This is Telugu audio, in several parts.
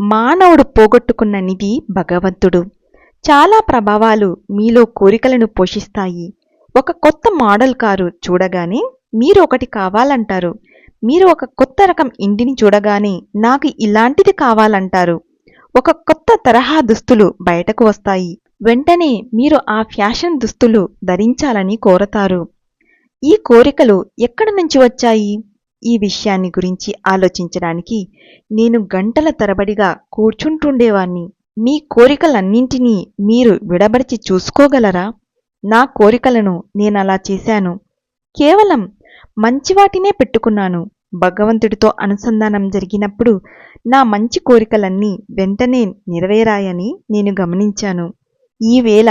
మానవుడు పోగొట్టుకున్న నిధి భగవంతుడు. చాలా ప్రభావాలు మీలో కోరికలను పోషిస్తాయి. ఒక కొత్త మోడల్ కారు చూడగానే మీరు ఒకటి కావాలంటారు. మీరు ఒక కొత్త రకం ఇంటిని చూడగానే నాకు ఇలాంటిది కావాలంటారు. ఒక కొత్త తరహా దుస్తులు బయటకు వస్తాయి. వెంటనే మీరు ఆ ఫ్యాషన్ దుస్తులు ధరించాలని కోరతారు. ఈ కోరికలు ఎక్కడి నుంచి వచ్చాయి? ఈ విషయాన్ని గురించి ఆలోచించడానికి నేను గంటల తరబడిగా కూర్చుంటుండేవాణ్ణి. మీ కోరికలన్నింటినీ మీరు విడబడిచి చూసుకోగలరా? నా కోరికలను నేనలా చేశాను. కేవలం మంచివాటినే పెట్టుకున్నాను. భగవంతుడితో అనుసంధానం జరిగినప్పుడు నా మంచి కోరికలన్నీ వెంటనే నెరవేరాయని నేను గమనించాను. ఈవేళ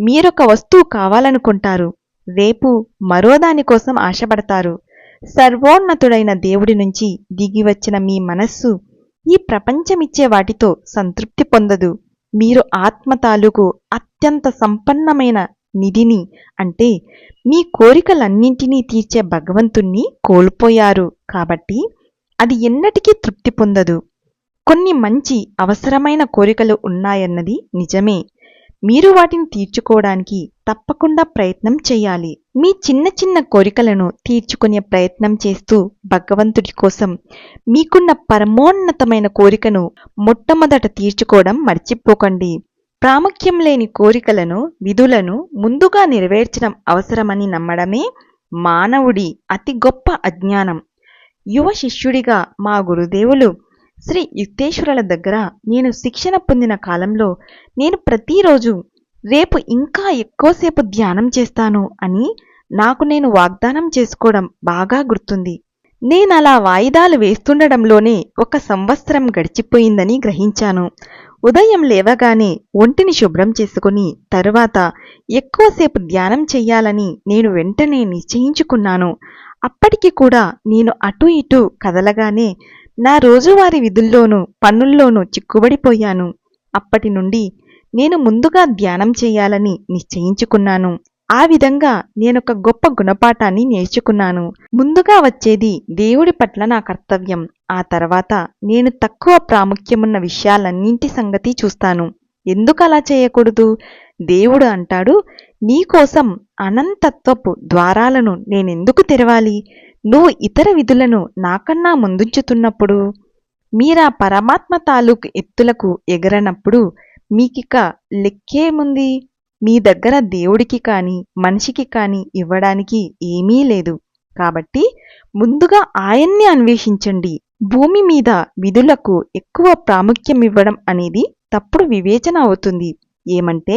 మీరొక వస్తువు కావాలనుకుంటారు. రేపు మరో దానికోసం ఆశపడతారు. సర్వోన్నతుడైన దేవుడి నుంచి దిగివచ్చిన మీ మనస్సు ఈ ప్రపంచమిచ్చే వాటితో సంతృప్తి పొందదు. మీరు ఆత్మ తాలూకు అత్యంత సంపన్నమైన నిధిని అంటే మీ కోరికలన్నింటినీ తీర్చే భగవంతుణ్ణి కోల్పోయారు కాబట్టి అది ఎన్నటికీ తృప్తి పొందదు. కొన్ని మంచి అవసరమైన కోరికలు ఉన్నాయన్నది నిజమే. మీరు వాటిని తీర్చుకోవడానికి తప్పకుండా ప్రయత్నం చేయాలి. మీ చిన్న చిన్న కోరికలను తీర్చుకునే ప్రయత్నం చేస్తూ భగవంతుడి కోసం మీకున్న పరమోన్నతమైన కోరికను మొట్టమొదట తీర్చుకోవడం మర్చిపోకండి. ప్రాముఖ్యం లేని కోరికలను విధులను ముందుగా నెరవేర్చడం అవసరమని నమ్మడమే మానవుడి అతి గొప్ప అజ్ఞానం. యువ శిష్యుడిగా మా గురుదేవులు శ్రీ యుక్తేశ్వరుల దగ్గర నేను శిక్షణ పొందిన కాలంలో నేను ప్రతిరోజు రేపు ఇంకా ఎక్కువసేపు ధ్యానం చేస్తాను అని నాకు నేను వాగ్దానం చేసుకోవడం బాగా గుర్తుంది. నేనలా వాయిదాలు వేస్తుండడంలోనే ఒక సంవత్సరం గడిచిపోయిందని గ్రహించాను. ఉదయం లేవగానే ఒంటిని శుభ్రం చేసుకుని తరువాత ఎక్కువసేపు ధ్యానం చెయ్యాలని నేను వెంటనే నిశ్చయించుకున్నాను. అప్పటికి కూడా నేను అటు ఇటు కదలగానే నా రోజువారీ విధుల్లోనూ పనుల్లోనూ చిక్కుబడిపోయాను. అప్పటి నుండి నేను ముందుగా ధ్యానం చేయాలని నిశ్చయించుకున్నాను. ఆ విధంగా నేనొక గొప్ప గుణపాఠాన్ని నేర్చుకున్నాను. ముందుగా వచ్చేది దేవుడి పట్ల నా కర్తవ్యం. ఆ తర్వాత నేను తక్కువ ప్రాముఖ్యమున్న విషయాలన్నింటి సంగతి చూస్తాను. ఎందుకు అలా చేయకూడదు? దేవుడు అంటాడు నీకోసం అనంతత్వపు ద్వారాలను నేనెందుకు తెరవాలి? నువ్వు ఇతర విధులను నాకన్నా ముందుంచుతున్నప్పుడు మీరా పరమాత్మ తాలూకు ఎత్తులకు ఎగరనప్పుడు మీకిక లెక్కేముంది? మీ దగ్గర దేవుడికి కానీ మనిషికి కానీ ఇవ్వడానికి ఏమీ లేదు. కాబట్టి ముందుగా ఆయన్ని అన్వేషించండి. భూమి మీద విధులకు ఎక్కువ ప్రాముఖ్యం ఇవ్వడం అనేది తప్పుడు వివేచన అవుతుంది. ఏమంటే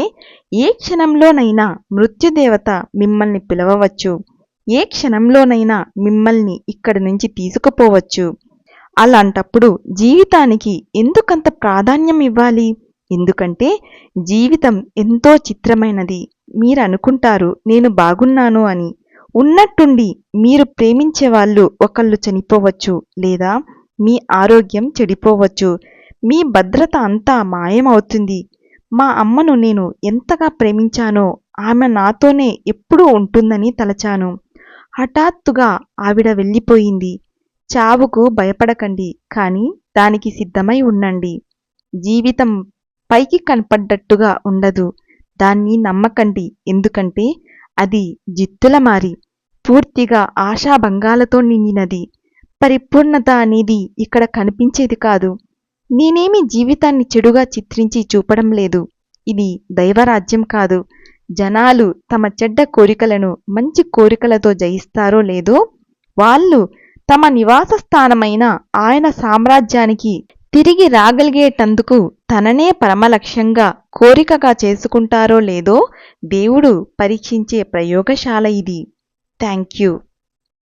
ఏ క్షణంలోనైనా మృత్యుదేవత మిమ్మల్ని పిలవవచ్చు. ఏ క్షణంలోనైనా మిమ్మల్ని ఇక్కడి నుంచి తీసుకుపోవచ్చు. అలాంటప్పుడు జీవితానికి ఎందుకంత ప్రాధాన్యం ఇవ్వాలి ఎందుకంటే జీవితం ఎంతో చిత్రమైనది. మీరు అనుకుంటారు నేను బాగున్నాను అని. ఉన్నట్టుండి మీరు ప్రేమించే వాళ్ళు ఒకళ్ళు చనిపోవచ్చు లేదా మీ ఆరోగ్యం చెడిపోవచ్చు. మీ భద్రత అంతా మాయమవుతుంది. మా అమ్మను నేను ఎంతగా ప్రేమించానో ఆమె నాతోనే ఎప్పుడూ ఉంటుందని తలచాను. హఠాత్తుగా ఆవిడ వెళ్ళిపోయింది. చావుకు భయపడకండి కానీ దానికి సిద్ధమై ఉండండి. జీవితం పైకి కనపడ్డట్టుగా ఉండదు. దాన్ని నమ్మకండి. ఎందుకంటే అది జిత్తులమారి పూర్తిగా ఆశాభంగాలతో నిండినది. పరిపూర్ణత అనేది ఇక్కడ కనిపించేది కాదు. నేనేమి జీవితాన్ని చెడుగా చిత్రించి చూపడం లేదు. ఇది దైవరాజ్యం కాదు. జనాలు తమ చెడ్డ కోరికలను మంచి కోరికలతో జయిస్తారో లేదో వాళ్ళు తమ నివాస స్థానమైన ఆయన సామ్రాజ్యానికి తిరిగి రాగలిగేటందుకు తననే పరమలక్ష్యంగా కోరికగా చేసుకుంటారో లేదో దేవుడు పరీక్షించే ప్రయోగశాల ఇది. Thank you.